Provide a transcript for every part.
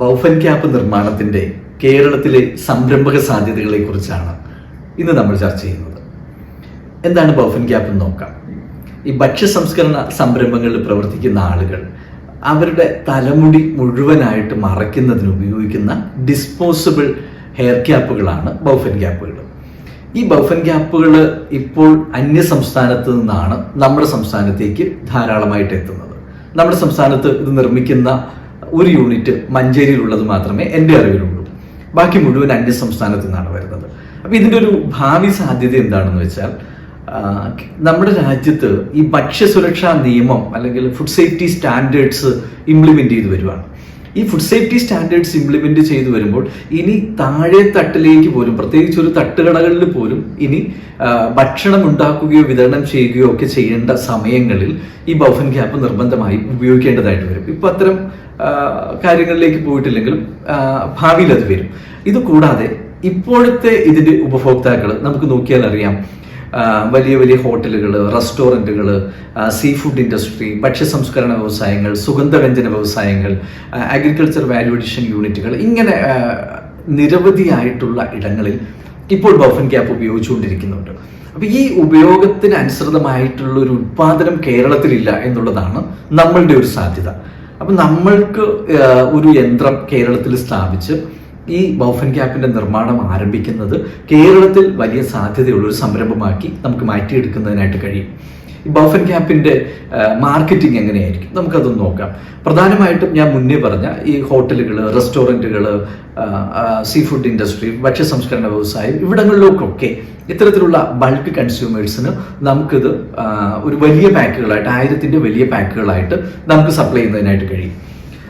ബൗഫൻ cap നിർമ്മാണത്തിന്റെ കേരളത്തിലെ സംരംഭക സാധ്യതകളെ കുറിച്ചാണ് ഇന്ന് നമ്മൾ ചർച്ച ചെയ്യുന്നത്. എന്താണ് ബൗഫൻ ക്യാപ്പ് എന്ന് നോക്കാം. ഈ ഭക്ഷ്യ സംസ്കരണ സംരംഭങ്ങളിൽ പ്രവർത്തിക്കുന്ന ആളുകൾ അവരുടെ തലമുടി മുഴുവനായിട്ട് മറയ്ക്കുന്നതിന് ഉപയോഗിക്കുന്ന ഡിസ്പോസിബിൾ ഹെയർ ക്യാപ്പുകളാണ് ബൗഫൻ ക്യാപ്പുകൾ ഈ ബൗഫൻ ക്യാപ്പുകൾ ഇപ്പോൾ അന്യ സംസ്ഥാനത്ത് നിന്നാണ് നമ്മുടെ സംസ്ഥാനത്തേക്ക് ധാരാളമായിട്ട് എത്തുന്നത്. നമ്മുടെ സംസ്ഥാനത്ത് ഇത് നിർമ്മിക്കുന്ന ഒരു യൂണിറ്റ് മഞ്ചേരിയിലുള്ളത് മാത്രമേ എന്റെ അറിവിലുള്ളൂ. ബാക്കി മുഴുവൻ അന്യ സംസ്ഥാനത്ത് നിന്നാണ് വരുന്നത്. അപ്പോൾ ഇതിന്റെ ഒരു ഭാവി സാധ്യത എന്താണെന്ന് വെച്ചാൽ നമ്മുടെ രാജ്യത്ത് ഈ ഭക്ഷ്യസുരക്ഷാ നിയമം അല്ലെങ്കിൽ ഫുഡ് സേഫ്റ്റി സ്റ്റാൻഡേർഡ്സ് ഇംപ്ലിമെന്റ് ചെയ്തു വരുവാണ്. ഈ ഫുഡ് സേഫ്റ്റി സ്റ്റാൻഡേർഡ്സ് ഇംപ്ലിമെന്റ് ചെയ്തു വരുമ്പോൾ ഇനി താഴെ തട്ടിലേക്ക് പോലും പ്രത്യേകിച്ച് ഒരു തട്ടുകടകളിൽ പോലും ഇനി ഭക്ഷണം ഉണ്ടാക്കുകയോ വിതരണം ചെയ്യുകയോ ഒക്കെ ചെയ്യേണ്ട സമയങ്ങളിൽ ഈ ബൗഫൻ ക്യാപ്പ് നിർബന്ധമായി ഉപയോഗിക്കേണ്ടതായിട്ട് വരും. ഇപ്പം അത്തരം കാര്യങ്ങളിലേക്ക് പോയിട്ടില്ലെങ്കിലും ഭാവിയിൽ അത് വരും. ഇത് കൂടാതെ ഇപ്പോഴത്തെ ഇതിന്റെ ഉപഭോക്താക്കൾ നമുക്ക് നോക്കിയാൽ അറിയാം. വലിയ വലിയ ഹോട്ടലുകൾ റെസ്റ്റോറന്റുകൾ സീ ഫുഡ് ഇൻഡസ്ട്രി ഭക്ഷ്യ സംസ്കരണ വ്യവസായങ്ങൾ സുഗന്ധവ്യഞ്ജന വ്യവസായങ്ങൾ അഗ്രികൾച്ചർ വാല്യൂ അഡീഷൻ യൂണിറ്റുകൾ ഇങ്ങനെ നിരവധിയായിട്ടുള്ള ഇടങ്ങളിൽ ഇപ്പോൾ ബഫൻ ക്യാപ്പ് ഉപയോഗിച്ചുകൊണ്ടിരിക്കുന്നുണ്ട്. അപ്പോൾ ഈ ഉപയോഗത്തിന് അനുസൃതമായിട്ടുള്ള ഒരു ഉത്പാദനം കേരളത്തിലില്ല എന്നുള്ളതാണ് നമ്മളുടെ ഒരു സാധ്യത. അപ്പൊ നമ്മൾക്ക് ഒരു യന്ത്രം കേരളത്തിൽ സ്ഥാപിച്ച് ഈ ബൗഫൻ ക്യാപ്പിന്റെ നിർമ്മാണം ആരംഭിക്കുന്നത് കേരളത്തിൽ വലിയ സാധ്യതയുള്ള ഒരു സംരംഭമാക്കി നമുക്ക് മാറ്റിയെടുക്കുന്നതിനായിട്ട് കഴിയും. ഈ ബൗഫൻ ക്യാപ്പിന്റെ മാർക്കറ്റിംഗ് എങ്ങനെയായിരിക്കും? നമുക്കതൊന്ന് നോക്കാം. പ്രധാനമായിട്ടും ഞാൻ മുന്നേ പറഞ്ഞ ഈ ഹോട്ടലുകൾ റെസ്റ്റോറന്റുകൾ സീ ഫുഡ് ഇൻഡസ്ട്രി ഭക്ഷ്യ സംസ്കരണ വ്യവസായം ഇവിടങ്ങളിലൊക്കെ ഇത്തരത്തിലുള്ള ബൾക്ക് കൺസ്യൂമേഴ്സിന് നമുക്കിത് ഒരു വലിയ പാക്കുകളായിട്ട് ആയിരത്തിന്റെ വലിയ പാക്കുകളായിട്ട് നമുക്ക് സപ്ലൈ ചെയ്യുന്നതിനായിട്ട് കഴിയും.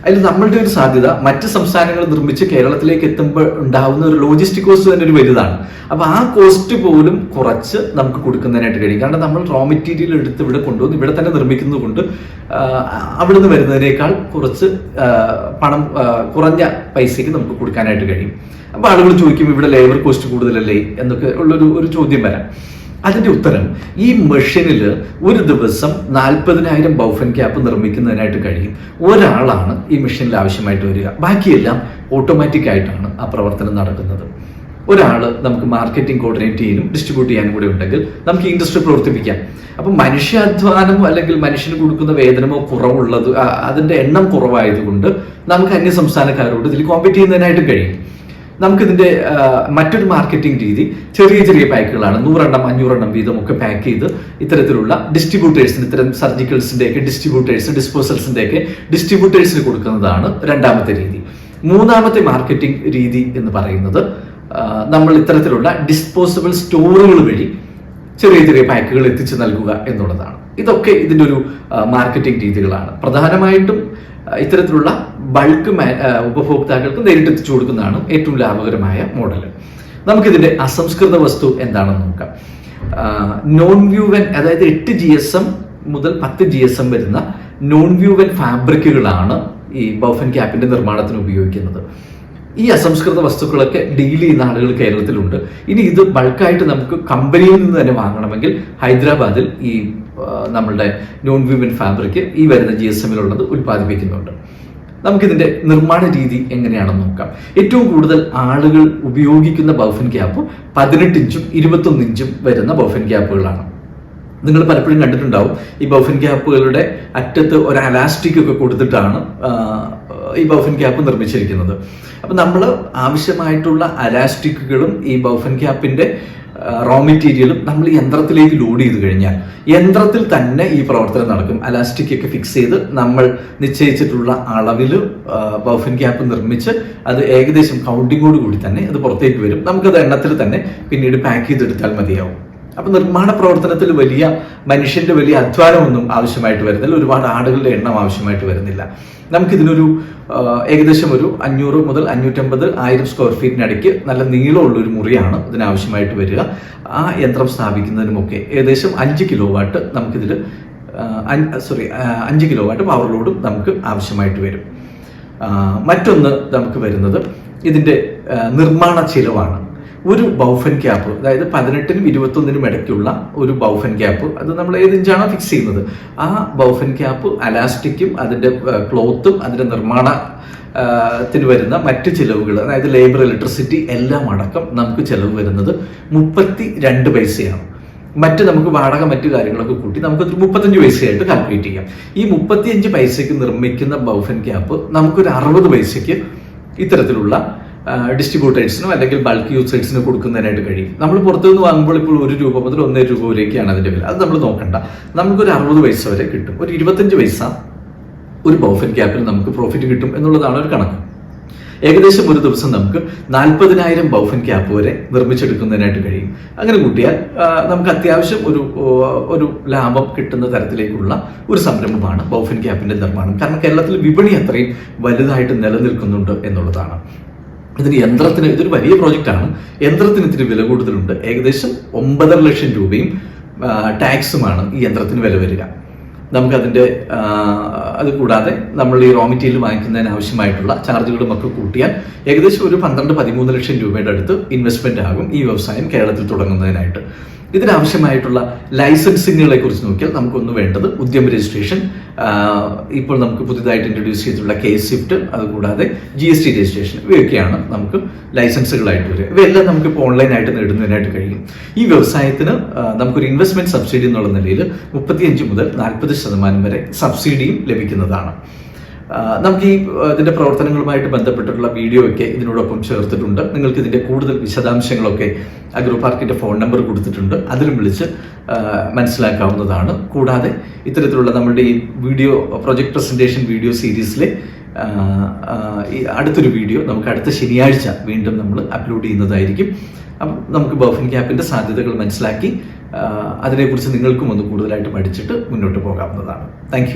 അതിൽ നമ്മളുടെ ഒരു സാധ്യത മറ്റ് സംസ്ഥാനങ്ങൾ നിർമ്മിച്ച് കേരളത്തിലേക്ക് എത്തുമ്പോൾ ഉണ്ടാകുന്ന ഒരു ലോജിസ്റ്റിക് കോസ്റ്റ് തന്നെ ഒരു വലുതാണ്. അപ്പൊ ആ കോസ്റ്റ് പോലും കുറച്ച് നമുക്ക് കൊടുക്കുന്നതിനായിട്ട് കഴിയും. കാരണം നമ്മൾ റോ മെറ്റീരിയൽ എടുത്ത് ഇവിടെ കൊണ്ടുവന്ന് ഇവിടെ തന്നെ നിർമ്മിക്കുന്നത് കൊണ്ട് അവിടുന്ന് വരുന്നതിനേക്കാൾ കുറച്ച് പണം കുറഞ്ഞ പൈസയ്ക്ക് നമുക്ക് കൊടുക്കാനായിട്ട് കഴിയും. അപ്പൊ ആളുകൾ ചോദിക്കും ഇവിടെ ലേബർ കോസ്റ്റ് കൂടുതലല്ലേ? എന്നൊക്കെ ഉള്ളൊരു ഒരു ചോദ്യം വരാം. അതിന്റെ ഉത്തരം ഈ മെഷീനിൽ ഒരു ദിവസം നാൽപ്പതിനായിരം ബൗഫൻ ക്യാപ്പ് നിർമ്മിക്കുന്നതിനായിട്ട് കഴിയും. ഒരാളാണ് ഈ മെഷീനിൽ ആവശ്യമായിട്ട് വരിക. ബാക്കിയെല്ലാം ഓട്ടോമാറ്റിക് ആയിട്ടാണ് ആ പ്രവർത്തനം നടക്കുന്നത്. ഒരാൾ നമുക്ക് മാർക്കറ്റിംഗ് കോർഡിനേറ്റ് ചെയ്യാനും ഡിസ്ട്രിബ്യൂട്ട് ചെയ്യാനും കൂടെ ഉണ്ടെങ്കിൽ നമുക്ക് ഇൻഡസ്ട്രി പ്രവർത്തിപ്പിക്കാം. അപ്പം മനുഷ്യാധ്വാനമോ അല്ലെങ്കിൽ മനുഷ്യന് കൊടുക്കുന്ന വേതനമോ കുറവുള്ളത് അതിന്റെ എണ്ണം കുറവായതുകൊണ്ട് നമുക്ക് അന്യ സംസ്ഥാനക്കാരോട് ഇതിൽ കോമ്പറ്റ് ചെയ്യുന്നതിനായിട്ട് കഴിയും. നമുക്കിതിന്റെ മറ്റൊരു മാർക്കറ്റിംഗ് രീതി ചെറിയ ചെറിയ പാക്കുകളാണ് നൂറെണ്ണം അഞ്ഞൂറെണ്ണം വീതം ഒക്കെ പാക്ക് ചെയ്ത് ഇത്തരത്തിലുള്ള ഡിസ്ട്രിബ്യൂട്ടേഴ്സിന് ഇത്തരം സർജിക്കൽസിന്റെ ഒക്കെ ഡിസ്ട്രിബ്യൂട്ടേഴ്സ് ഡിസ്പോസൽസിന്റെ ഒക്കെ ഡിസ്ട്രിബ്യൂട്ടേഴ്സിന് കൊടുക്കുന്നതാണ് രണ്ടാമത്തെ രീതി. മൂന്നാമത്തെ മാർക്കറ്റിംഗ് രീതി എന്ന് പറയുന്നത് നമ്മൾ ഇത്തരത്തിലുള്ള ഡിസ്പോസിബിൾ സ്റ്റോറുകൾ വഴി ചെറിയ ചെറിയ പാക്കുകൾ എത്തിച്ചു നൽകുക എന്നുള്ളതാണ്. ഇതൊക്കെ ഇതിന്റെ ഒരു മാർക്കറ്റിംഗ് രീതികളാണ്. പ്രധാനമായിട്ടും ഇത്തരത്തിലുള്ള ബൾക്ക് ഉപഭോക്താക്കൾക്ക് നേരിട്ട് എത്തിച്ചു കൊടുക്കുന്നതാണ് ഏറ്റവും ലാഭകരമായ മോഡൽ നമുക്കിതിന്റെ അസംസ്കൃത വസ്തു എന്താണെന്ന് നോക്കാം. നോൺ വ്യൂവൻ അതായത് എട്ട് ജി എസ് എം മുതൽ പത്ത് ജി എസ് എം വരുന്ന നോൺ വ്യൂവൻ ഫാബ്രിക്കുകളാണ് ഈ ബൗഫൻ ക്യാപ്പിന്റെ നിർമ്മാണത്തിന് ഉപയോഗിക്കുന്നത്. ഈ അസംസ്കൃത വസ്തുക്കളൊക്കെ ഡീൽ ചെയ്യുന്ന ആളുകൾ കേരളത്തിലുണ്ട്. ഇനി ഇത് ബൾക്കായിട്ട് നമുക്ക് കമ്പനിയിൽ നിന്ന് തന്നെ വാങ്ങണമെങ്കിൽ ഹൈദരാബാദിൽ ഈ നമ്മളുടെ നോൺ വ്യൂവൻ ഫാബ്രിക് ഈ വരുന്ന ജി എസ് എമ്മിലുള്ളത് ഉൽപ്പാദിപ്പിക്കുന്നുണ്ട്. നമുക്കിതിന്റെ നിർമ്മാണ രീതി എങ്ങനെയാണെന്ന് നോക്കാം. ഏറ്റവും കൂടുതൽ ആളുകൾ ഉപയോഗിക്കുന്ന ബഫൻ ക്യാപ്പ് പതിനെട്ട് ഇഞ്ചും ഇരുപത്തൊന്ന് ഇഞ്ചും വരുന്ന ബഫൻ ക്യാപ്പുകളാണ്. നിങ്ങൾ പലപ്പോഴും കണ്ടിട്ടുണ്ടാവും ഈ ബഫൻ ക്യാപ്പുകളുടെ അറ്റത്ത് ഒരു അലാസ്റ്റിക് ഒക്കെ കൊടുത്തിട്ടാണ് ഈ ബഫൻ ക്യാപ്പ് നിർമ്മിച്ചിരിക്കുന്നത്. അപ്പം നമ്മൾ ആവശ്യമായിട്ടുള്ള അലാസ്റ്റിക്കുകളും ഈ ബഫൻ ക്യാപ്പിന്റെ റോ മെറ്റീരിയലും നമ്മൾ യന്ത്രത്തിലേക്ക് ലോഡ് ചെയ്ത് കഴിഞ്ഞാൽ യന്ത്രത്തിൽ തന്നെ ഈ പ്രവർത്തനം നടക്കും. അലാസ്റ്റിക് ഒക്കെ ഫിക്സ് ചെയ്ത് നമ്മൾ നിശ്ചയിച്ചിട്ടുള്ള അളവിൽ ബഫിൻ ക്യാപ്പ് നിർമ്മിച്ച് അത് ഏകദേശം കൗണ്ടിങ്ങോട് കൂടി തന്നെ അത് പുറത്തേക്ക് വരും. നമുക്കത് എണ്ണത്തിൽ തന്നെ പിന്നീട് പാക്ക് ചെയ്തെടുത്താൽ മതിയാവും. അപ്പൊ നിർമ്മാണ പ്രവർത്തനത്തിൽ വലിയ മനുഷ്യന്റെ വലിയ അധ്വാനമൊന്നും ആവശ്യമായിട്ട് വരുന്നില്ല. ഒരുപാട് ആടുകളുടെ എണ്ണം ആവശ്യമായിട്ട് വരുന്നില്ല. നമുക്കിതിനൊരു ഏകദേശം ഒരു അഞ്ഞൂറ് മുതൽ അഞ്ഞൂറ്റമ്പത് ആയിരം സ്ക്വയർ ഫീറ്റിനിടയ്ക്ക് നല്ല നീളമുള്ള ഒരു മുറിയാണ് ഇതിനാവശ്യമായിട്ട് വരിക. ആ യന്ത്രം സ്ഥാപിക്കുന്നതിനുമൊക്കെ ഏകദേശം അഞ്ച് കിലോ വാട്ട് നമുക്കിതിൽ സോറി അഞ്ച് കിലോ വാട്ട് പവർ ലോഡും നമുക്ക് ആവശ്യമായിട്ട് വരും. മറ്റൊന്ന് നമുക്ക് വരുന്നത് ഇതിന്റെ നിർമ്മാണ ചിലവാണ്. ഒരു ബൗഫൻ ക്യാപ്പ് അതായത് പതിനെട്ടിനും ഇരുപത്തൊന്നിനും ഇടയ്ക്കുള്ള ഒരു ബൗഫൻ ക്യാപ്പ് അത് നമ്മൾ ഏത് ഇഞ്ചാണോ ഫിക്സ് ചെയ്യുന്നത്. ആ ബൗഫൻ ക്യാപ്പ് അലാസ്റ്റിക്കും അതിന്റെ ക്ലോത്തും അതിന്റെ നിർമ്മാണ ത്തിന് വരുന്ന മറ്റ് ചിലവുകൾ അതായത് ലേബർ ഇലക്ട്രിസിറ്റി എല്ലാം അടക്കം നമുക്ക് ചിലവ് വരുന്നത് മുപ്പത്തി രണ്ട് പൈസയാണ്. മറ്റ് നമുക്ക് വാടക മറ്റു കാര്യങ്ങളൊക്കെ കൂട്ടി നമുക്ക് മുപ്പത്തഞ്ച് പൈസയായിട്ട് കാൽക്കുലേറ്റ് ചെയ്യാം. ഈ മുപ്പത്തിയഞ്ച് പൈസയ്ക്ക് നിർമ്മിക്കുന്ന ബൗഫൻ ക്യാപ്പ് നമുക്കൊരു അറുപത് പൈസയ്ക്ക് ഇത്തരത്തിലുള്ള ഡിസ്ട്രിബ്യൂട്ടേഴ്സിനോ അല്ലെങ്കിൽ ബൾക്ക് യൂസേഴ്സിനും കൊടുക്കുന്നതിനായിട്ട് കഴിയും. നമ്മൾ പുറത്തു നിന്ന് വാങ്ങുമ്പോൾ ഇപ്പോൾ ഒരു രൂപ മുതൽ ഒന്നര രൂപ വരെയൊക്കെയാണ് അതിന്റെ വില. അത് നമ്മൾ നോക്കണ്ട. നമുക്കൊരു അറുപത് പൈസ വരെ കിട്ടും. ഒരു ഇരുപത്തഞ്ച് പൈസ ഒരു ബൗഫൻ ക്യാപ്പിൽ നമുക്ക് പ്രോഫിറ്റ് കിട്ടും എന്നുള്ളതാണ് ഒരു കണക്ക്. ഏകദേശം ഒരു ദിവസം നമുക്ക് നാൽപ്പതിനായിരം ബൗഫൻ ക്യാപ്പ് വരെ നിർമ്മിച്ചെടുക്കുന്നതിനായിട്ട് കഴിയും. അങ്ങനെ കൂട്ടിയാൽ നമുക്ക് അത്യാവശ്യം ഒരു ഒരു ലാഭം കിട്ടുന്ന തരത്തിലേക്കുള്ള ഒരു സംരംഭമാണ് ബൗഫൻ ക്യാപ്പിന്റെ നിർമ്മാണം. കാരണം കേരളത്തിൽ വിപണി അത്രയും വലുതായിട്ട് നിലനിൽക്കുന്നുണ്ട് എന്നുള്ളതാണ്. ഇതിന് യന്ത്രത്തിന് ഇതൊരു വലിയ പ്രോജക്റ്റാണ് യന്ത്രത്തിന് ഇത്തിരി വില കൂടുതലുണ്ട്. ഏകദേശം ഒമ്പതര ലക്ഷം രൂപയും ടാക്സുമാണ് ഈ യന്ത്രത്തിന് വില വരിക. നമുക്കതിന്റെ അത് കൂടാതെ നമ്മൾ ഈ റോ മെറ്റീരിയൽ വാങ്ങിക്കുന്നതിന് ആവശ്യമായിട്ടുള്ള ചാർജുകളും ഒക്കെ കൂട്ടിയാൽ ഏകദേശം ഒരു പന്ത്രണ്ട് പതിമൂന്ന് ലക്ഷം രൂപയുടെ അടുത്ത് ഇൻവെസ്റ്റ്മെന്റ് ആകും ഈ വ്യവസായം കേരളത്തിൽ തുടങ്ങുന്നതിനായിട്ട്. ഇതിനാവശ്യമായിട്ടുള്ള ലൈസൻസിങ്ങുകളെ കുറിച്ച് നോക്കിയാൽ നമുക്കൊന്ന് വേണ്ടത് ഉദ്യമ രജിസ്ട്രേഷൻ ഇപ്പോൾ നമുക്ക് പുതിയതായിട്ട് ഇൻട്രൊഡ്യൂസ് ചെയ്തിട്ടുള്ള കെ സ്വിഫ്റ്റ് അതുകൂടാതെ ജി എസ് ടി രജിസ്ട്രേഷൻ ഇവയൊക്കെയാണ് നമുക്ക് ലൈസൻസുകളായിട്ട് വരിക. ഇവയെല്ലാം നമുക്ക് ഇപ്പോൾ ഓൺലൈനായിട്ട് നേടുന്നതിനായിട്ട് കഴിയും. ഈ വ്യവസായത്തിന് നമുക്കൊരു ഇൻവെസ്റ്റ്മെന്റ് സബ്സിഡി എന്നുള്ള നിലയിൽ മുപ്പത്തിയഞ്ച് മുതൽ നാൽപ്പത് ശതമാനം വരെ സബ്സിഡിയും ലഭിക്കുന്നതാണ്. നമുക്ക് ഈ ഇതിന്റെ പ്രവർത്തനങ്ങളുമായിട്ട് ബന്ധപ്പെട്ടിട്ടുള്ള വീഡിയോ ഒക്കെ ഇതിനോടൊപ്പം ചേർത്തിട്ടുണ്ട്. നിങ്ങൾക്ക് ഇതിന്റെ കൂടുതൽ വിശദാംശങ്ങളൊക്കെ അഗ്രോ പാർക്കിന്റെ ഫോൺ നമ്പർ കൊടുത്തിട്ടുണ്ട്. അതിലും വിളിച്ച് മനസ്സിലാക്കാവുന്നതാണ്. കൂടാതെ ഇത്തരത്തിലുള്ള നമ്മുടെ ഈ വീഡിയോ പ്രൊജക്ട് പ്രസന്റേഷൻ വീഡിയോ സീരീസിലെ അടുത്തൊരു വീഡിയോ നമുക്ക് അടുത്ത ശനിയാഴ്ച വീണ്ടും നമ്മൾ അപ്ലോഡ് ചെയ്യുന്നതായിരിക്കും. അപ്പം നമുക്ക് ബഫിൻ ക്യാപ്പിന്റെ സാധ്യതകൾ മനസ്സിലാക്കി അതിനെക്കുറിച്ച് നിങ്ങൾക്കും ഒന്ന് കൂടുതലായിട്ട് പഠിച്ചിട്ട് മുന്നോട്ട് പോകാവുന്നതാണ്. താങ്ക്